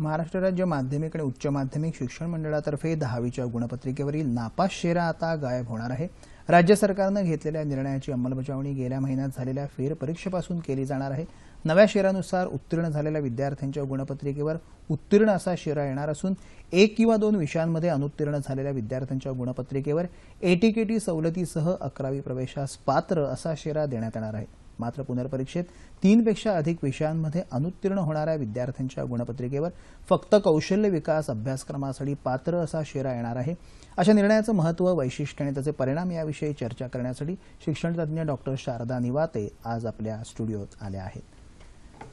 महाराष्ट्र राज्य माध्यमिक आणि उच्च माध्यमिक शिक्षण मंडळातर्फे दहावीच्या गुणपत्रिकेवरील नापास शेरा आता गायब होणार आहे. राज्य सरकारनं घेतलेल्या निर्णयाची अंमलबजावणी गेल्या महिन्यात झालेल्या फेरपरीक्षेपासून केली जाणार आहे. नव्या शेरानुसार उत्तीर्ण झालेल्या विद्यार्थ्यांच्या गुणपत्रिकेवर उत्तीर्ण असा शेरा येणार असून एक किंवा दोन विषयांमध्ये अनुत्तीर्ण झालेल्या विद्यार्थ्यांच्या गुणपत्रिकेवर एटीकेटी सवलतीसह अकरावी प्रवेशास पात्र असा शेरा देण्यात येणार आहे. मात्र पुनर्परीक्षेत तीनपेक्षा अधिक विषयांमध्ये अनुत्तीर्ण होणाऱ्या विद्यार्थ्यांच्या गुणपत्रिकेवर फक्त कौशल्य विकास अभ्यासक्रमासाठी पात्र असा शेरा येणार आहे. अशा निर्णयाचं महत्त्व वैशिष्ट्य आणि त्याचे परिणाम याविषयी चर्चा करण्यासाठी शिक्षणतज्ज्ञ डॉक्टर शारदा निवाते आज आपल्या स्टुडिओत आल्या आहेत.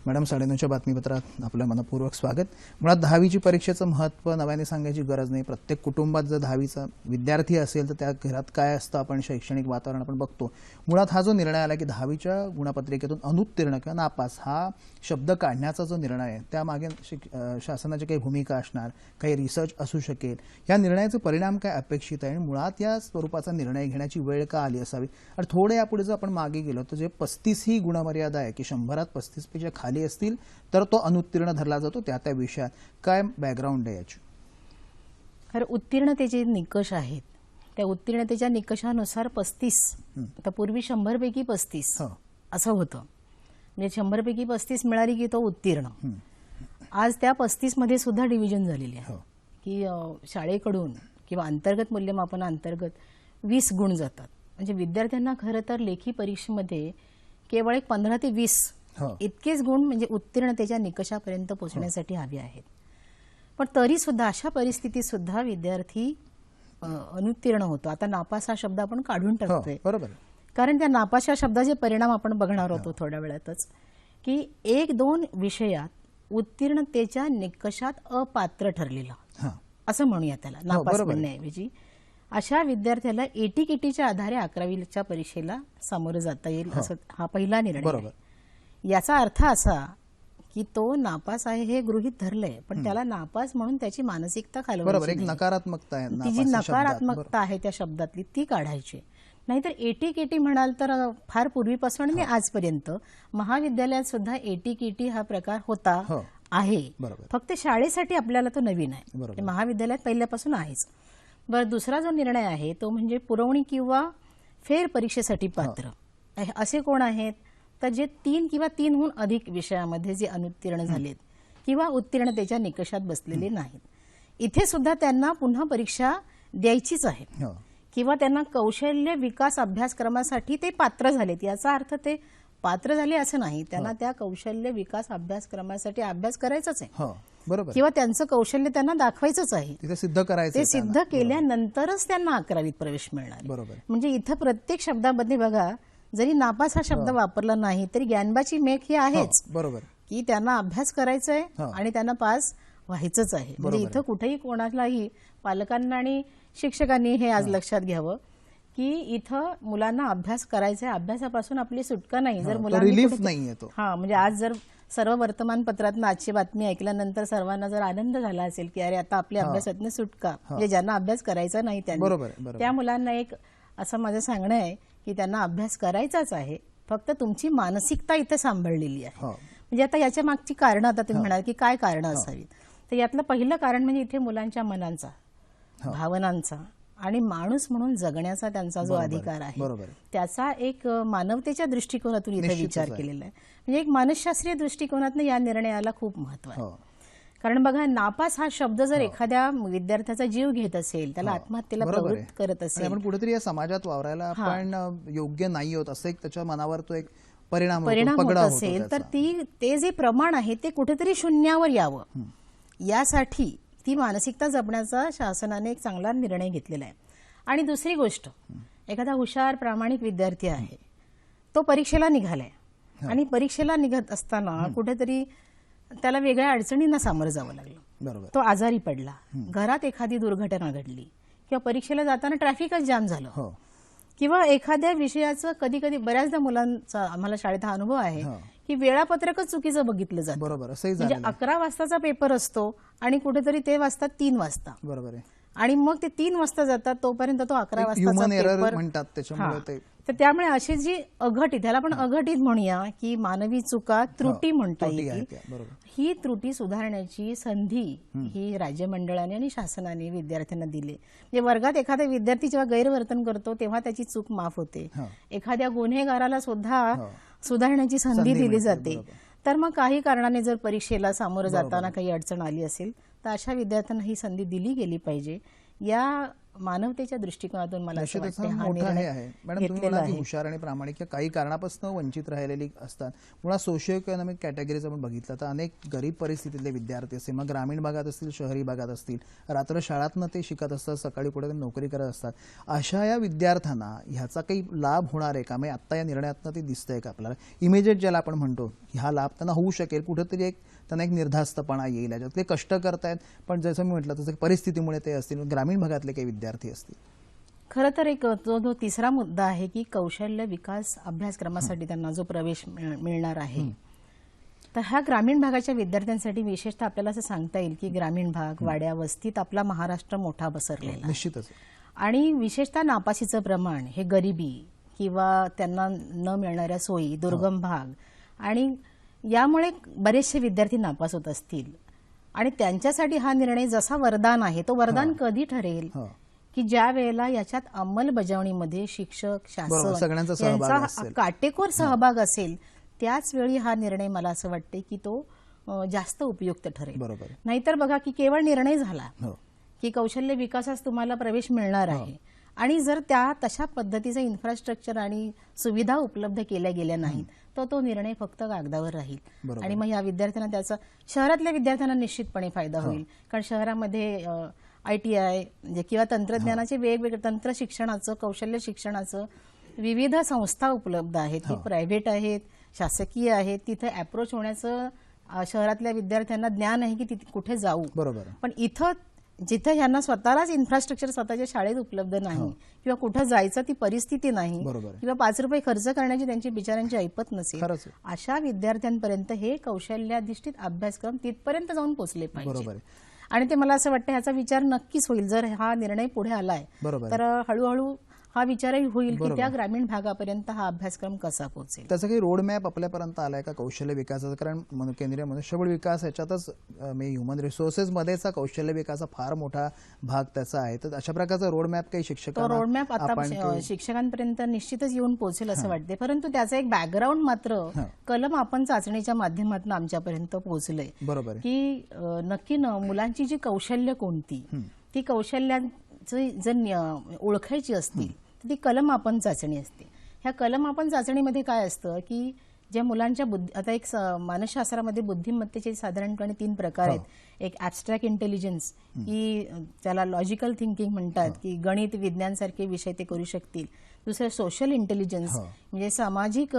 मॅडम साडेनऊच्या बातमीपत्रात आपलं मनपूर्वक स्वागत. मुळात दहावीची परीक्षेचं महत्त्व नव्याने सांगायची गरज नाही. प्रत्येक कुटुंबात जर दहावीचा विद्यार्थी असेल तर त्या घरात काय असतं आपण शैक्षणिक वातावरण आपण बघतो. मुळात हा जो निर्णय आला की दहावीच्या गुणपत्रिकेतून अनुत्तीर्ण किंवा नापास हा शब्द काढण्याचा जो निर्णय आहे त्यामागे शिक शासनाची काही भूमिका असणार काही रिसर्च असू शकेल या निर्णयाचे परिणाम काय अपेक्षित आहे? आणि मुळात या स्वरूपाचा निर्णय घेण्याची वेळ का आली असावी? आणि थोडे यापुढे जर आपण मागे गेलो तर जे पस्तीस ही गुणमर्यादा आहे की शंभरात पस्तीसपेक्षा खाली असतील तर तो अनुत्तीर्ण धरला जातो त्या त्या विषयात. काय बॅकग्राऊंड आहे याची? खरं उत्तीर्णतेचे निकष आहेत त्या उत्तीर्णतेच्या निकषानुसार पस्तीस आता पूर्वी शंभरपैकी पस्तीस हो. असं होतं. म्हणजे शंभरपैकी पस्तीस मिळाली की तो उत्तीर्ण. आज त्या पस्तीसमध्ये सुद्धा डिव्हिजन झालेली आहे. हो. की शाळेकडून किंवा अंतर्गत मूल्यमापन अंतर्गत वीस गुण जातात. म्हणजे विद्यार्थ्यांना खरं तर लेखी परीक्षेमध्ये केवळ एक पंधरा ते वीस इतकेच गुण म्हणजे उत्तीर्णतेच्या निकषापर्यंत पोहोचण्यासाठी हवे आहेत. पण तरी सुद्धा अशा परिस्थितीत सुद्धा विद्यार्थी अनुत्तीर्ण होतो. आता नापास हा शब्द आपण काढून टाकतोय. बरोबर. कारण त्या नापास या शब्दाचे परिणाम आपण बघणार होतो थोड्या वेळातच की एक दोन विषयात उत्तीर्णतेच्या निकषात अपात्र ठरलेला. असं म्हणूया त्याला नापास हो, आहे. म्हणण्याऐवजी. अशा विद्यार्थ्याला एटीकेटीच्या आधारे अकरावीच्या परीक्षेला सामोरं जाता येईल असं हा पहिला निर्णय. याचा अर्थ असा की तो नापास आहे हे गृहित धरलंय पण त्याला नापास म्हणून त्याची मानसिकता बरोबर एक. नकारात्मकता आहे ती जी. नकारात्मकता आहे त्या शब्दातली ती काढायची. नाहीतर एटी केटी म्हणाल तर फार पूर्वीपासून आणि आजपर्यंत महाविद्यालयात सुद्धा एटी केटी हा प्रकार होता हो. आहे. फक्त शाळेसाठी आपल्याला तो नवीन आहे. महाविद्यालयात पहिल्यापासून आहेच. बरं दुसरा जो निर्णय आहे तो म्हणजे पुरवणी किंवा फेर परीक्षेसाठी पात्र. असे कोण आहेत? तर जे तीन किंवा तीनहून अधिक विषयामध्ये जे अनुत्तीर्ण झालेत किंवा उत्तीर्णतेच्या निकषात बसलेले नाहीत. इथे सुद्धा त्यांना पुन्हा परीक्षा द्यायचीच आहे. हो. किंवा त्यांना कौशल्य विकास अभ्यासक्रमासाठी ते पात्र झालेत. याचा अर्थ ते पात्र झाले असं नाही. त्यांना त्या कौशल्य विकास अभ्यासक्रमासाठी अभ्यास करायचाच आहे. हो. बरोबर. किंवा त्यांचं कौशल्य त्यांना दाखवायचंच आहे. सिद्ध करायचं ते सिद्ध. केल्यानंतरच त्यांना अकरावीत प्रवेश मिळणार. बरोबर. म्हणजे इथं प्रत्येक शब्दामध्ये बघा जरी नापास हा शब्द वापरला नाही तरी ज्ञानबाची मेघ ही आहेच. बरोबर. की त्यांना अभ्यास करायचा आहे. आणि त्यांना पास व्हायचंच आहे. म्हणजे इथं कुठेही कोणालाही पालकांना आणि शिक्षकांनी हे आज लक्षात घ्यावं की इथं मुलांना अभ्यास करायचा आहे अभ्यासापासून आपली सुटका नाही. जर मुलांनी हा म्हणजे आज जर सर्व वर्तमानपत्रात आजची बातमी ऐकल्यानंतर सर्वांना जर आनंद झाला असेल की अरे आता आपल्या अभ्यासातनं सुटका. म्हणजे ज्यांना अभ्यास करायचा नाही त्यांनी. त्या मुलांना एक असं माझं सांगणं आहे की त्यांना अभ्यास करायचाच आहे. फक्त तुमची मानसिकता इथं सांभाळलेली आहे. हो. म्हणजे आता याच्या मागची कारणं आता तुम्ही म्हणाल की काय कारणं असावीत? तर यातलं पहिलं कारण म्हणजे इथे मुलांच्या मनांचा भावनांचा आणि माणूस म्हणून जगण्याचा त्यांचा जो अधिकार आहे. त्याचा एक मानवतेच्या दृष्टिकोनातून इथे विचार. केलेला आहे. म्हणजे एक मानसशास्त्रीय दृष्टिकोनातून या निर्णयाला खूप महत्त्व आहे. हो. कारण बघा नापास हा शब्द जर एखाद्या विद्यार्थ्याचा जीव घेत असेल त्याला आत्महत्येला हो. आहे. प्रवृत्त करत असेल. आपण कुठेतरी या समाजात वावरायला आपण योग्य नाही होत असं एक त्याच्या मनावर तो एक परिणाम परिणाम होत असेल तर. ती ते जे प्रमाण आहे ते कुठेतरी शून्यावर यावं. यासाठी ती मानसिकता जपण्याचा शासनाने एक चांगला निर्णय घेतलेला आहे. आणि दुसरी गोष्ट एखादा हुशार प्रामाणिक विद्यार्थी आहे तो परीक्षेला निघालाय. आणि परीक्षेला निघत असताना कुठेतरी त्याला वेगळ्या अडचणींना सामोरं जावं लागलं. बरोबर. तो आजारी पडला. घरात एखादी दुर्घटना घडली किंवा परीक्षेला जाताना ट्रॅफिकच जाम झालं. हो. किंवा एखाद्या विषयाचं कधी कधी बऱ्याचदा मुलांचा आम्हाला शाळेत हा अनुभव आहे हो. की वेळापत्रकच चुकीचं बघितलं जातं. बरोबर असंही म्हणजे झालेलं आहे. अकरा वाजताचा पेपर असतो आणि कुठेतरी ते वाजतात तीन वाजता. बरोबर आहे. आणि मग ते तीन वाजता जातात तोपर्यंत तो अकरा ह्युमन एरर पेपर म्हणतात त्याच्यामुळे. ते तर त्यामुळे अशी जी अघटित त्याला आपण अघटित म्हणूया की मानवी चुका त्रुटी म्हणता हो, बरोबर. ही त्रुटी सुधारण्याची संधी ही राज्य मंडळाने आणि शासनाने विद्यार्थ्यांना दिली. म्हणजे वर्गात एखादा विद्यार्थी जेव्हा गैरवर्तन करतो तेव्हा त्याची चूक माफ होते. एखाद्या गुन्हेगाराला सुद्धा. सुधारण्याची संधी दिली जाते. तर मग काही कारणाने जर परीक्षेला सामोरं जाताना काही अडचण आली असेल तर अशा विद्यार्थ्यांना ही संधी दिली गेली पाहिजे. या मानवतेच्या दृष्टिकोनातून मला असं वाटतं हा निर्णय आहे. घेतलेला हुशार आणि प्रामाणिक या काही कारणापासून वंचित राहिलेली असतात. मुळात सोशिओ इकॉनॉमिक कॅटेगरीज आपण बघितलं तर अनेक गरीब परिस्थितीतले विद्यार्थी असतील मग ग्रामीण भागात असतील शहरी भागात असतील रात्र शाळातनं ते शिकत असतात सकाळी कुठे नोकरी करत असतात. अशा या विद्यार्थ्यांना ह्याचा काही लाभ होणार आहे का? म्हणजे आत्ता या निर्णयातनं ते दिसतंय का आपल्याला? इमिजिएट ज्याला आपण म्हणतो हा लाभ त्यांना होऊ शकेल. कुठेतरी एक त्यांना एक निर्धास्तपणा येईल याच्यात. ते कष्ट करतायत पण जसं मी म्हटलं तसं परिस्थितीमुळे ते असतील. ग्रामीण भागातले काही विद्यार्थी असतील. खरं तर एक तो जो तिसरा मुद्दा आहे की कौशल्य विकास अभ्यासक्रमासाठी त्यांना जो प्रवेश मिळ- मिळणार आहे. तर ह्या ग्रामीण भागाच्या विद्यार्थ्यांसाठी विशेषतः आपल्याला असं सांगता येईल की ग्रामीण भाग वाड्या वस्तीत आपला महाराष्ट्र मोठा बसरलेला. निश्चितच. आणि विशेषतः नापाशीचं प्रमाण हे गरिबी किंवा त्यांना न मिळणाऱ्या सोयी दुर्गम भाग आणि यामुळे बरेचसे विद्यार्थी नापास होत असतील. आणि त्यांच्यासाठी हा निर्णय जसा वरदान आहे तो वरदान कधी ठरेल? की ज्या वेळेला याच्यात अंमलबजावणीमध्ये शिक्षक शासन यांचा. काटेकोर सहभाग असेल त्याच वेळी हा निर्णय मला असं वाटते की तो जास्त उपयुक्त ठरेल. बरोबर. नाहीतर बघा की केवळ निर्णय झाला हो. की कौशल्य विकासास तुम्हाला प्रवेश मिळणार आहे. आणि जर त्या तशा पद्धतीचं इन्फ्रास्ट्रक्चर आणि सुविधा उपलब्ध केल्या गेल्या नाहीत तर तो निर्णय फक्त कागदावर राहील. आणि मग या विद्यार्थ्यांना त्याचा शहरातल्या विद्यार्थ्यांना निश्चितपणे फायदा होईल. कारण शहरामध्ये आय टी आय म्हणजे किंवा तंत्रज्ञानाचे वेगवेगळे तंत्र शिक्षणाचं कौशल्य शिक्षणाचं विविध संस्था उपलब्ध आहेत ती प्रायव्हेट आहेत शासकीय आहेत तिथे अप्रोच होण्याचं शहरातल्या विद्यार्थ्यांना ज्ञान आहे की तिथे कुठे जाऊ बरोबर. पण इथं जिथं ह्यांना स्वतःलाच इन्फ्रास्ट्रक्चर स्वतःच्या शाळेत उपलब्ध नाही किंवा कुठं जायचं ती परिस्थिती नाही. किंवा पाच रुपये खर्च करण्याची त्यांची बिचाऱ्यांची ऐपत नसेल. अशा विद्यार्थ्यांपर्यंत हे कौशल्याधिष्ठित अभ्यासक्रम तिथपर्यंत जाऊन पोहोचले पाहिजे. आणि ते मला असं वाटतं ह्याचा विचार नक्कीच होईल. जर हा निर्णय पुढे आलाय बरोबर. तर हळूहळू हा विचारही होईल की त्या ग्रामीण भागापर्यंत हा अभ्यासक्रम कसा पोहोचेल? त्याचा काही रोड मॅप आपल्यापर्यंत आलाय का कौशल्य विकासाचा? कारण केंद्रीय मनुष्यबळ विकास याच्यातच मी ह्युमन रिसोर्सेस मध्येचा कौशल्य विकासाचा फार मोठा भाग त्याचा आहे. तर अशा प्रकारचा रोड मॅप काही तो शिक्षकांना रोडमॅप आता शिक्षकांपर्यंत निश्चितच येऊन पोहोचेल असं वाटते परंतु त्याचा एक बॅकग्राऊंड मात्र कलम आपण चाचणीच्या माध्यमातून आमच्यापर्यंत पोहोचलंय. बरोबर की नक्की न मुलांची जी कौशल्य कोणती ती कौशल्यांची जर ओळखायची असतील ती कलम आपण चाचणी असते. ह्या कलम आपण चाचणीमध्ये काय असतं की ज्या मुलांच्या बुद्धी आता एक मानसशास्त्रामध्ये बुद्धिमत्तेचे साधारणपणे तीन प्रकार आहेत. एक ऍबस्ट्रॅक्ट इंटेलिजन्स की त्याला लॉजिकल थिंकिंग म्हणतात की गणित विज्ञान सारखे विषय ते करू शकतील. दुसरं सोशल इंटेलिजन्स. म्हणजे सामाजिक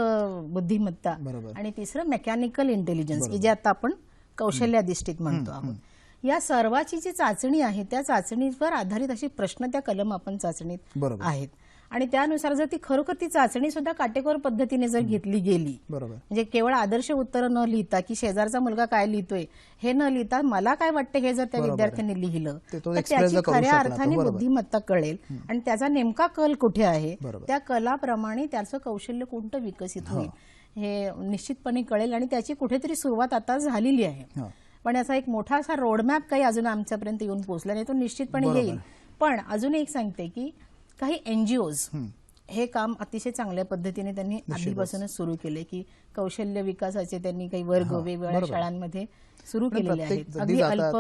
बुद्धिमत्ता. आणि तिसरं मेकॅनिकल इंटेलिजन्स की जे आता आपण कौशल्याधिष्ठित म्हणतो आहोत या सर्वाची जी चाचणी आहे त्या चाचणीवर आधारित अशी प्रश्न त्या कलम आपण चाचणीत. आहेत. आणि त्यानुसार जर ती खरोखर ती चाचणी सुद्धा काटेकोर पद्धतीने जर घेतली गेली बरोबर. म्हणजे केवळ आदर्श उत्तरं न लिहिता की शेजारचा मुलगा काय लिहितोय हे न लिहिता मला काय वाटतं हे जर त्या विद्यार्थ्यांनी लिहिलं तर त्याची खऱ्या अर्थाने. बुद्धिमत्ता कळेल. आणि त्याचा नेमका कल कुठे आहे. त्या कलाप्रमाणे त्याचं कौशल्य कोणतं विकसित होईल हे निश्चितपणे कळेल आणि त्याची कुठेतरी सुरुवात आता झालेली आहे. पण याचा एक मोठा असा रोडमॅप काही अजून आमच्यापर्यंत येऊन पोहोचला नाही तो निश्चितपणे येईल. पण अजून एक सांगते की काही एनजीओज हे. काम अतिशय चांगल्या पद्धतीने त्यांनी आधीपासूनच सुरू केले की कौशल्य विकासाचे त्यांनी काही वर्ग वेगवेगळ्या शाळांमध्ये सुरू केलेले आहेत. अगदी अल्प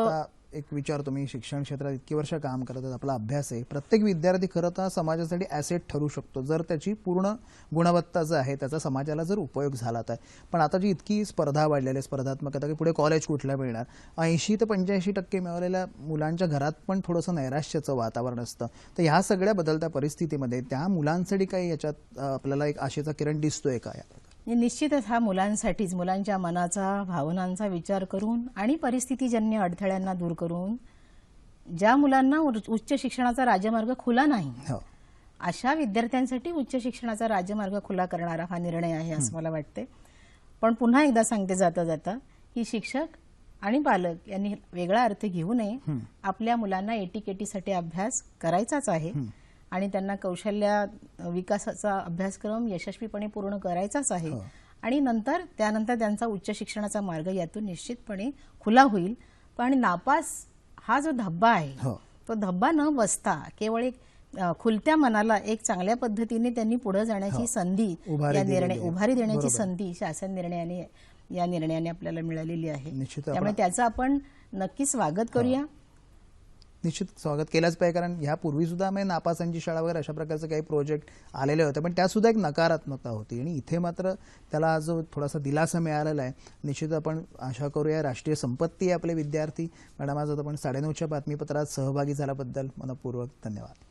एक विचार तुम्ही शिक्षण क्षेत्रात इतकी वर्ष काम करत आहात आपला अभ्यास आहे. प्रत्येक विद्यार्थी खरं तर समाजासाठी ॲसेट ठरू शकतो. जर त्याची पूर्ण गुणवत्ता जर आहे त्याचा समाजाला जर उपयोग झाला तर. पण आता जी इतकी स्पर्धा वाढलेली आहे स्पर्धात्मकता की पुढे कॉलेज कुठल्या मिळणार? ऐंशी ते पंच्याऐंशी टक्के मिळवलेल्या मुलांच्या घरात पण थोडंसं नैराश्याचं वातावरण असतं. तर ह्या सगळ्या बदलत्या परिस्थितीमध्ये त्या मुलांसाठी काही याच्यात आपल्याला एक आशेचा किरण दिसतोय का यात निश्चितच हा मुलांसाठीच मुलांच्या मनाचा भावनांचा विचार करून आणि परिस्थितीजन्य अडथळ्यांना दूर करून ज्या मुलांना उच्च- शिक्षणाचा राजमार्ग खुला नाही हो. अशा विद्यार्थ्यांसाठी उच्च शिक्षणाचा राजमार्ग खुला करणारा हा निर्णय आहे असं मला वाटते पण पुन्हा एकदा सांगते जाता जाता की शिक्षक आणि पालक यांनी वेगळा अर्थ घेऊ नये. आपल्या मुलांना एटीकेटीसाठी अभ्यास करायचाच आहे. आणि त्यांना कौशल्य विकासाचा अभ्यासक्रम यशस्वीपणे पूर्ण करायचाच आहे हो. आणि नंतर त्यानंतर त्यांचा उच्च शिक्षणाचा मार्ग यातून निश्चितपणे खुला होईल पण नापास हा जो धब्बा आहे हो तो धब्बा न बसता केवळ एक खुलत्या मनाला एक चांगल्या पद्धतीने त्यांनी पुढे जाण्याची संधी हो. उभारी या निर्णय. उभारी देण्याची. संधी शासन निर्णयाने या निर्णयाने आपल्याला मिळालेली आहे त्यामुळे त्याचं आपण नक्की स्वागत करूया निश्चित स्वागत केलंच पाहिजे कारण ह्यापूर्वी सुद्धा म्हणजे नापासांची शाळा वगैरे अशा प्रकारचे काही प्रोजेक्ट आलेले होते पण त्यासुद्धा एक नकारात्मकता होती. आणि इथे मात्र त्याला जो थोडासा दिलासा मिळालेला आहे निश्चित आपण आशा करूया राष्ट्रीय संपत्ती आपले विद्यार्थी. मॅडम आज आपण साडेनऊच्या बातमीपत्रात सहभागी झाल्याबद्दल मनपूर्वक धन्यवाद.